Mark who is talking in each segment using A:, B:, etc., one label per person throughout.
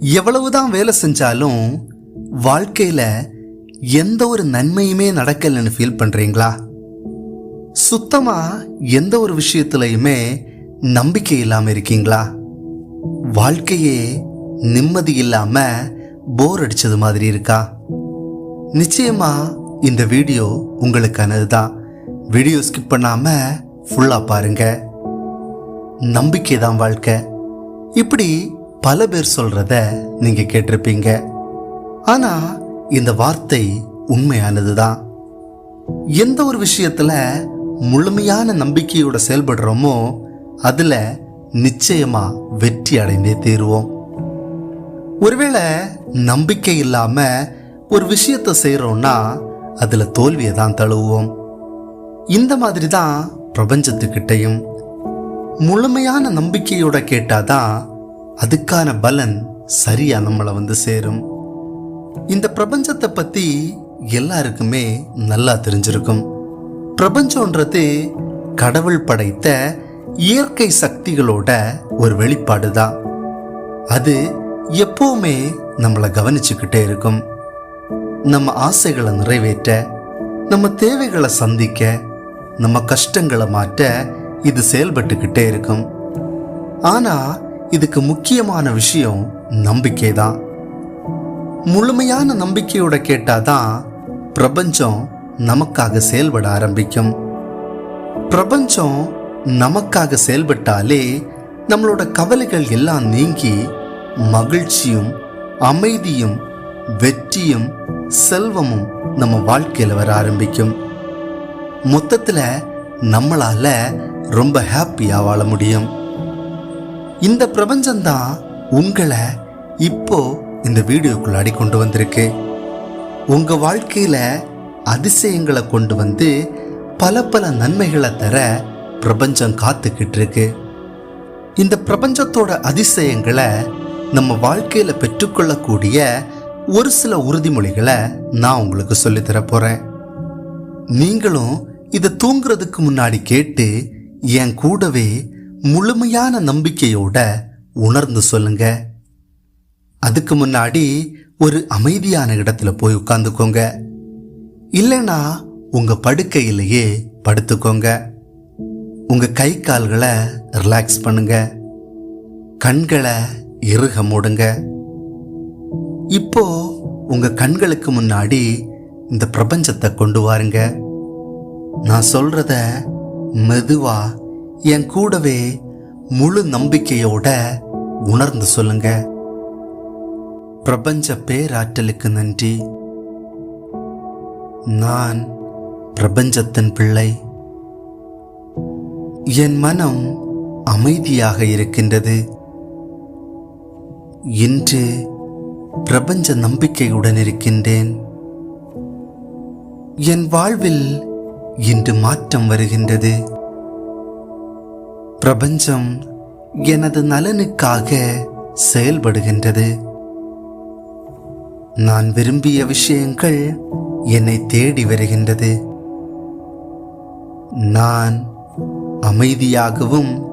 A: எவ்வளவுதான் வேலை செஞ்சாலும் வாழ்க்கையில் எந்த ஒரு நன்மையுமே நடக்கலைன்னு ஃபீல் பண்ணுறீங்களா சுத்தமாக எந்த ஒரு விஷயத்துலையுமே நம்பிக்கை இல்லாமல் இருக்கீங்களா? வாழ்க்கையே நிம்மதி இல்லாமல் போர் அடித்தது மாதிரி இருக்கா? நிச்சயமாக இந்த வீடியோ உங்களுக்கானது தான் வீடியோ ஸ்கிப் பண்ணாமல் ஃபுல்லாக பாருங்கள் நம்பிக்கை தான் வாழ்க்கை. இப்படி பல பேர் சொல்றத நீங்க கேட்டிருப்பீங்க. ஆனா இந்த வார்த்தை உண்மையானதுதான். எந்த ஒரு விஷயத்துல முழுமையான நம்பிக்கையோட செயல்படுறோமோ அதுல நிச்சயமா வெற்றி அடைந்தே தீருவோம். ஒருவேளை நம்பிக்கை இல்லாம ஒரு விஷயத்தை செய்கிறோம்னா அதில் தோல்வியை தான் தழுவுவோம். இந்த மாதிரி தான் பிரபஞ்சத்துக்கிட்டையும். முழுமையான நம்பிக்கையோட கேட்டாதான் அதுக்கான பலன் சரியா நம்மளை வந்து சேரும். இந்த பிரபஞ்சத்தை பத்தி எல்லாருக்குமே நல்லா தெரிஞ்சிருக்கும். பிரபஞ்சன்றது கடவுள் படைத்த இயற்கை சக்திகளோட ஒரு வெளிப்பாடு தான் அது எப்போவுமே நம்மளை கவனிச்சுக்கிட்டே இருக்கும். நம்ம ஆசைகளை நிறைவேற்ற நம்ம தேவைகளை சந்திக்க நம்ம கஷ்டங்களை மாற்ற இது செயல்பட்டுக்கிட்டே இருக்கும். ஆனால் இதுக்கு முக்கியமான விஷயம் நம்பிக்கை தான் முழுமையான நம்பிக்கையோட கேட்டாதான் பிரபஞ்சம் நமக்காக செயல்பட ஆரம்பிக்கும். பிரபஞ்சம் நமக்காக செயல்பட்டாலே நம்மளோட கவலைகள் எல்லாம் நீங்கி மகிழ்ச்சியும் அமைதியும் வெற்றியும் செல்வமும் நம்ம வாழ்க்கையில் வர ஆரம்பிக்கும். மொத்தத்தில் நம்மளால் ரொம்ப ஹாப்பியாக வாழ முடியும். இந்த பிரபஞ்சம்தான் உங்களை இப்போ இந்த வீடியோக்குள்ளாடி கொண்டு வந்திருக்கு. உங்க வாழ்க்கையில அதிசயங்களை கொண்டு வந்து பல பல நன்மைகளை தர பிரபஞ்சம் காத்துக்கிட்டு இருக்கு இந்த பிரபஞ்சத்தோட அதிசயங்களை நம்ம வாழ்க்கையில பெற்றுக்கொள்ளக்கூடிய ஒரு சில உறுதிமொழிகளை நான் உங்களுக்கு சொல்லித் தர போறேன். நீங்களும் இதை தூங்குறதுக்கு முன்னாடி கேட்டு என் கூடவே முழுமையான நம்பிக்கையோட உணர்ந்து சொல்லுங்க. அதுக்கு முன்னாடி ஒரு அமைதியான இடத்துல போய் உட்காந்துக்கோங்க. இல்லைன்னா உங்க படுக்கையிலேயே படுத்துக்கோங்க. உங்க கை கால்களை ரிலாக்ஸ் பண்ணுங்க. கண்களை இறுக மூடுங்க. இப்போ உங்க கண்களுக்கு முன்னாடி இந்த பிரபஞ்சத்தை கொண்டு வாருங்க. நான் சொல்றத மெதுவாக என் கூடவே முழு நம்பிக்கையோட உணர்ந்து சொல்லுங்க. பிரபஞ்ச பேராற்றலுக்கு நன்றி. நான் பிரபஞ்சத்தின் பிள்ளை. என் மனம் அமைதியாக இருக்கின்றது. இன்று பிரபஞ்ச நம்பிக்கையுடன் இருக்கின்றேன். என் வாழ்வில் இன்று மாற்றம் வருகின்றது. பிரபஞ்சம் எனது நலனுக்காக செயல்படுகின்றது. நான் விரும்பிய விஷயங்கள் என்னை தேடி வருகின்றது. நான் அமைதியாகவும்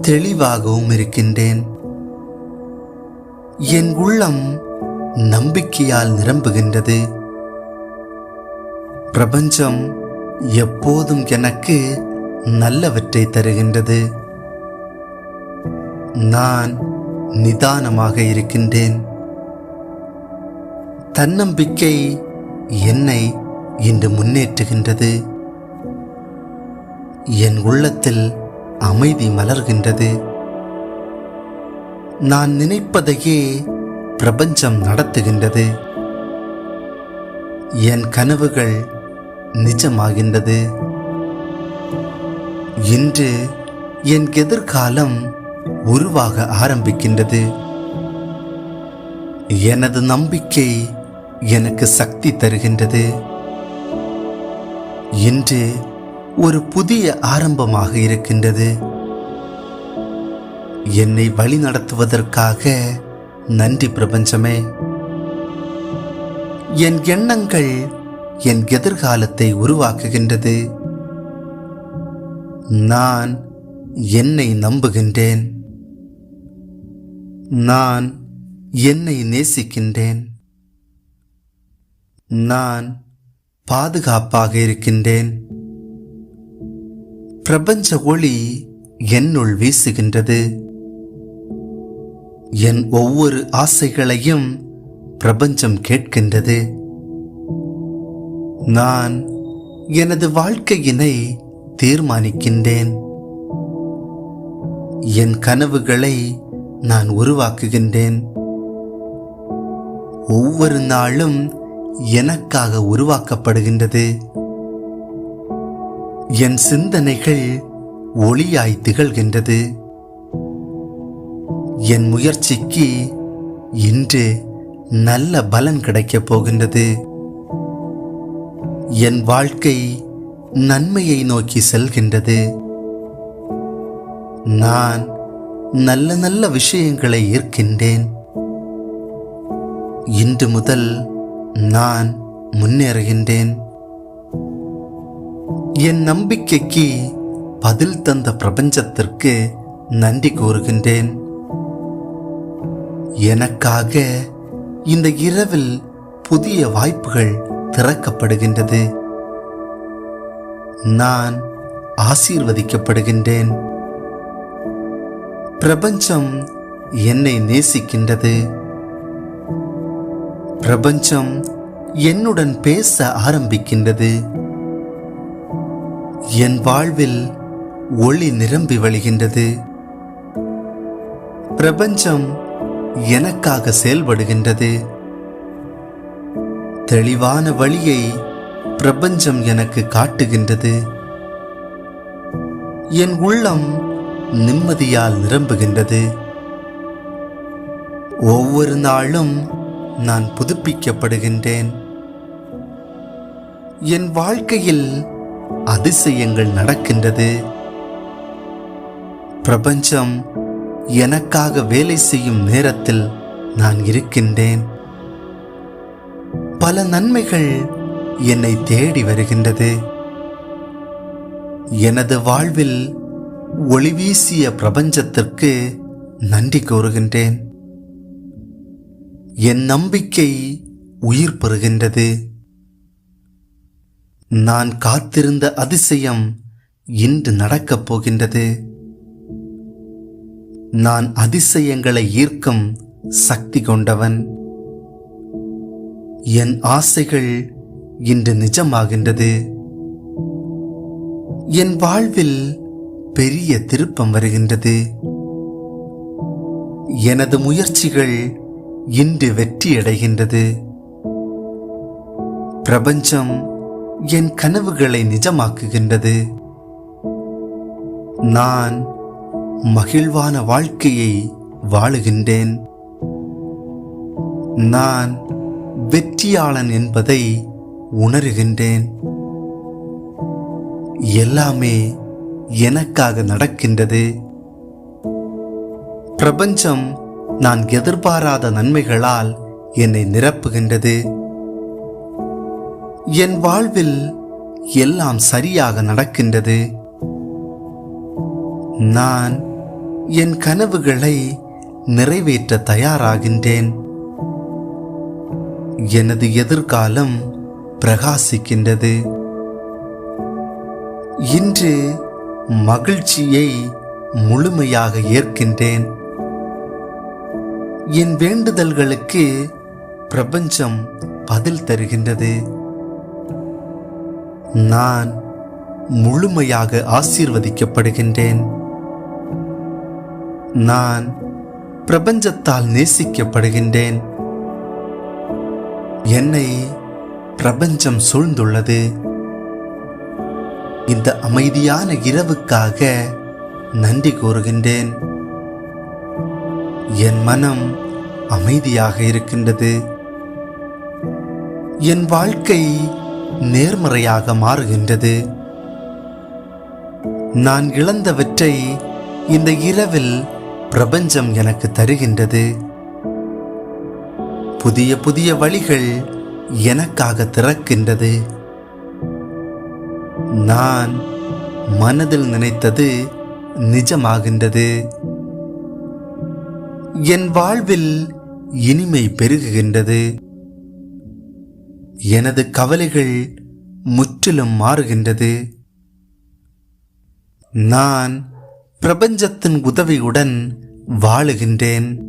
A: தெளிவாகவும் இருக்கின்றேன். என் உள்ளம் நம்பிக்கையால் நிரம்புகின்றது. பிரபஞ்சம் எப்போதும் எனக்கு நல்லவற்றை தருகின்றது. நான் நிதானமாக இருக்கின்றேன். தன்னம்பிக்கை என்னை இன்று முன்னேற்றுகின்றது. என் உள்ளத்தில் அமைதி மலர்கின்றது. நான் நினைப்பதையே பிரபஞ்சம் நடத்துகின்றது. என் கனவுகள் நிஜமாகின்றது. இன்று என் எதிர்காலம் உருவாக ஆரம்பிக்கின்றது. எனது நம்பிக்கை எனக்கு சக்தி தருகின்றது. இன்று ஒரு புதிய ஆரம்பமாக இருக்கின்றது. என்னை வழி நடத்துவதற்காக நன்றி பிரபஞ்சமே. என் எண்ணங்கள் என் எதிர்காலத்தை உருவாக்குகின்றது. நான் என்னை நம்புகின்றேன். நான் என்னை நேசிக்கின்றேன். நான் பாதுகாப்பாக இருக்கின்றேன். பிரபஞ்ச ஒளி என்னுள் வீசுகின்றது. என் ஒவ்வொரு ஆசைகளையும் பிரபஞ்சம் கேட்கின்றது. நான் எனது வாழ்க்கையினை தீர்மானிக்கின்றேன். என் கனவுகளை நான் உருவாக்குகின்றேன். ஒவ்வொரு நாளும் எனக்காக உருவாக்கப்படுகின்றது. என் சிந்தனைகள் ஒளியாய் திகழ்கின்றது. என் முயற்சிக்கு இன்று நல்ல பலன் கிடைக்கப் போகின்றது. என் வாழ்க்கை நன்மையை நோக்கி செல்கின்றது. நான் நல்ல நல்ல விஷயங்களை ஈர்க்கின்றேன். இன்று முதல் நான் முன்னேறுகின்றேன். என் நம்பிக்கைக்கு பதில் தந்த பிரபஞ்சத்திற்கு நன்றி கூறுகின்றேன். எனக்காக இந்த இரவில் புதிய வாய்ப்புகள் திறக்கப்படுகின்றது. நான் ஆசீர்வதிக்கப்படுகின்றேன். பிரபஞ்சம் என்னை நேசிக்கின்றது. பிரபஞ்சம் என்னுடன் பேச ஆரம்பிக்கின்றது. என் வாழ்வில் ஒளி நிரம்பி வழிகின்றது. பிரபஞ்சம் எனக்காக செயல்படுகின்றது. தெளிவான வழியை பிரபஞ்சம் எனக்கு காட்டுகின்றது. என் உள்ளம் நிம்மதியால் நிரம்புகின்றது. ஒவ்வொரு நாளும் நான் புதுப்பிக்கப்படுகின்றேன். என் வாழ்க்கையில் அதிசயங்கள் நடக்கின்றது. பிரபஞ்சம் எனக்காக வேலை செய்யும் நேரத்தில் நான் இருக்கின்றேன். பல நன்மைகள் என்னை தேடி வருகின்றது. எனது வாழ்வில் ஒளிவீசிய பிரபஞ்சத்திற்கு நன்றி கூறுகின்றேன். என் நம்பிக்கை உயிர் பெறுகின்றது. நான் காத்திருந்த அதிசயம் இன்று நடக்கப் போகின்றது. நான் அதிசயங்களை ஈர்க்கும் சக்தி கொண்டவன். என் ஆசைகள் இன்று நிஜமாகின்றது. என் வாழ்வில் பெரிய திருப்பம் வருகின்றது. எனது முயற்சிகள் இன்று வெற்றியடைகின்றது. பிரபஞ்சம் என் கனவுகளை நிஜமாக்குகின்றது. நான் மகிழ்வான வாழ்க்கையை வாழுகின்றேன். நான் வெற்றியாளன் என்பதை உணர்கின்றேன். எல்லாமே எனக்காக நடக்கின்றது. பிரபஞ்சம் நான் எதிர்பாராத நன்மைகளால் என்னை நிரப்புகின்றது. என் வாழ்வில் எல்லாம் சரியாக நடக்கின்றது. நான் என் கனவுகளை நிறைவேற்ற தயாராகின்றேன். எனது எதிர்காலம் பிரகாசிக்கின்றது. இன்று மகிழ்ச்சியை முழுமையாக ஏற்கின்றேன். என் வேண்டுதல்களுக்கு பிரபஞ்சம் பதில் தருகின்றது. நான் முழுமையாக ஆசீர்வதிக்கப்படுகின்றேன். நான் பிரபஞ்சத்தால் நேசிக்கப்படுகின்றேன். என்னை பிரபஞ்சம் சூழ்ந்துள்ளது. இந்த அமைதியான இரவுக்காக நன்றி கூறுகின்றேன். என் மனம் அமைதியாக இருக்கின்றது. என் வாழ்க்கை நேர்மறையாக மாறுகின்றது. நான் இழந்தவற்றை இந்த இரவில் பிரபஞ்சம் எனக்கு தருகின்றது. புதிய புதிய வழிகள் எனக்காக திறக்கின்றது. நான் மனதில் நினைத்தது நிஜமாகின்றது. என் வாழ்வில் இனிமை பெருகுகின்றது. எனது கவலைகள் முற்றிலும் மாறுகின்றது. நான் பிரபஞ்சத்தின் உதவியுடன் வாழுகின்றேன்.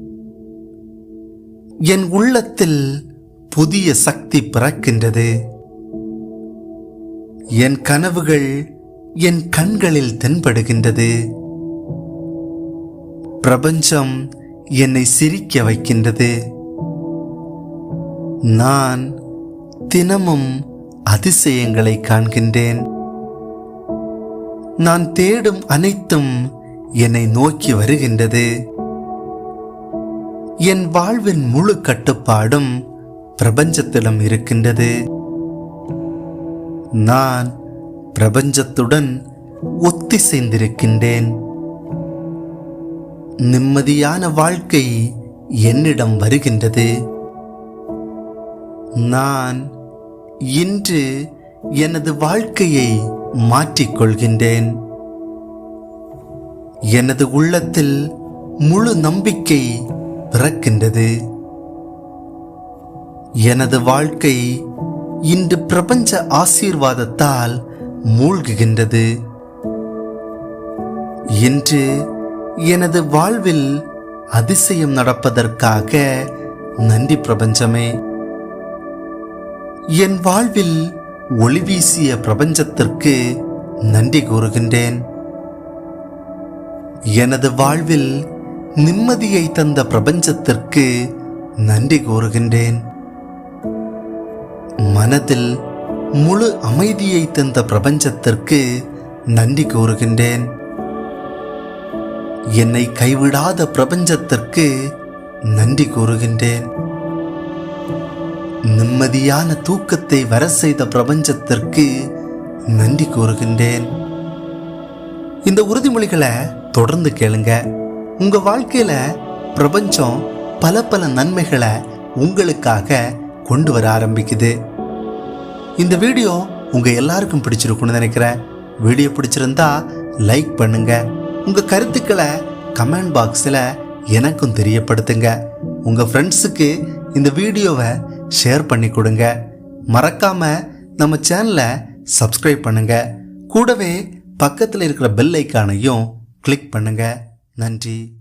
A: என் உள்ளத்தில் புதிய சக்தி பிறக்கின்றது. என் கனவுகள் என் கண்களில் தென்படுகின்றது. பிரபஞ்சம் என்னை சிரிக்க வைக்கின்றது. நான் தினமும் அதிசயங்களை காண்கின்றேன். நான் தேடும் அனைத்தும் என்னை நோக்கி வருகின்றது. என் வாழ்வின் முழு கட்டுப்பாடும் பிரபஞ்சத்திடம் இருக்கின்றது. நான் பிரபஞ்சத்துடன் ஒத்திசைந்திருக்கின்றேன். நிம்மதியான வாழ்க்கை என்னிடம் வருகின்றது. நான் இன்று எனது வாழ்க்கையை மாற்றிக்கொள்கின்றேன். எனது உள்ளத்தில் முழு நம்பிக்கை பிறக்கின்றது. எனது வாழ்க்கை இன்று பிரபஞ்ச ஆசீர்வாதத்தால் மூழ்குகின்றது. இன்று எனது வாழ்வில் அதிசயம் நடப்பதற்காக நன்றி பிரபஞ்சமே. என் வாழ்வில் ஒளி வீசிய பிரபஞ்சத்திற்கு நன்றி கூறுகின்றேன். எனது வாழ்வில் நிம்மதியை தந்த பிரபஞ்சத்திற்கு நன்றி கூறுகின்றேன். மனதில் முழு அமைதியை தந்த பிரபஞ்சத்திற்கு நன்றி கூறுகின்றேன். என்னை கைவிடாத பிரபஞ்சத்திற்கு நன்றி கூறுகின்றேன். நிம்மதியான தூக்கத்தை வர செய்த பிரபஞ்சத்திற்கு நன்றி கூறுகின்றேன். இந்த உறுதிமொழிகளை தொடர்ந்து கேளுங்க. உங்க வாழ்க்கையில பிரபஞ்சம் பல பல நன்மைகளை உங்களுக்காக கொண்டு வர ஆரம்பிக்குது. இந்த வீடியோ உங்கள் எல்லாருக்கும் பிடிச்சிருக்கும்னு நினைக்கிறேன். வீடியோ பிடிச்சிருந்தா லைக் பண்ணுங்க. உங்கள் கருத்துக்களை கமெண்ட் பாக்ஸில் எனக்கும் தெரியப்படுத்துங்க. உங்கள் ஃப்ரெண்ட்ஸுக்கு இந்த வீடியோவை ஷேர் பண்ணி கொடுங்க. மறக்காமல் நம்ம சேனலை சப்ஸ்கிரைப் பண்ணுங்க. கூடவே பக்கத்தில் இருக்கிற பெல் ஐக்கானையும் கிளிக் பண்ணுங்க. நன்றி.